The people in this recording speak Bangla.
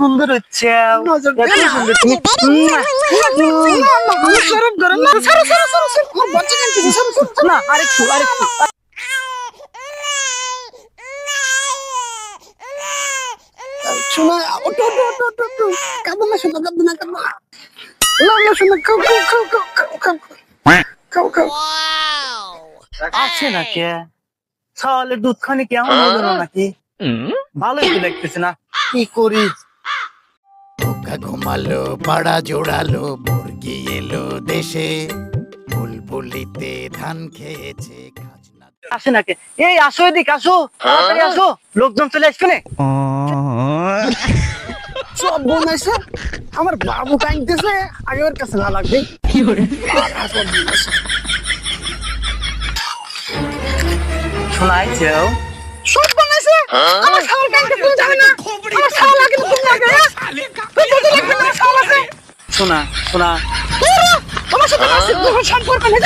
সুন্দর হচ্ছে। না। আরেকটু না শোনা খাও আছে না কে ছাগলের দুধ কেমন হলো নাকি? ভালোই দেখতেছি না। কি করিস? পোকা ঘুমালো পাড়া জোড়ালো মুরগি এলো দেশে। বুলবুলিতে ধান খেয়েছে আসে না কে এই আসো এদিক আসো। তাড়াতাড়ি আসো। লোকজন চলে আসবে না। সব বোনাইছে? আমার বাবু কাঁদতেছে। আগে ওর কাছে না লাগবে। শোনাইছে সব বানাইছে? আমার সোনা সোনা তোমার সাথে সম্পর্ক নেই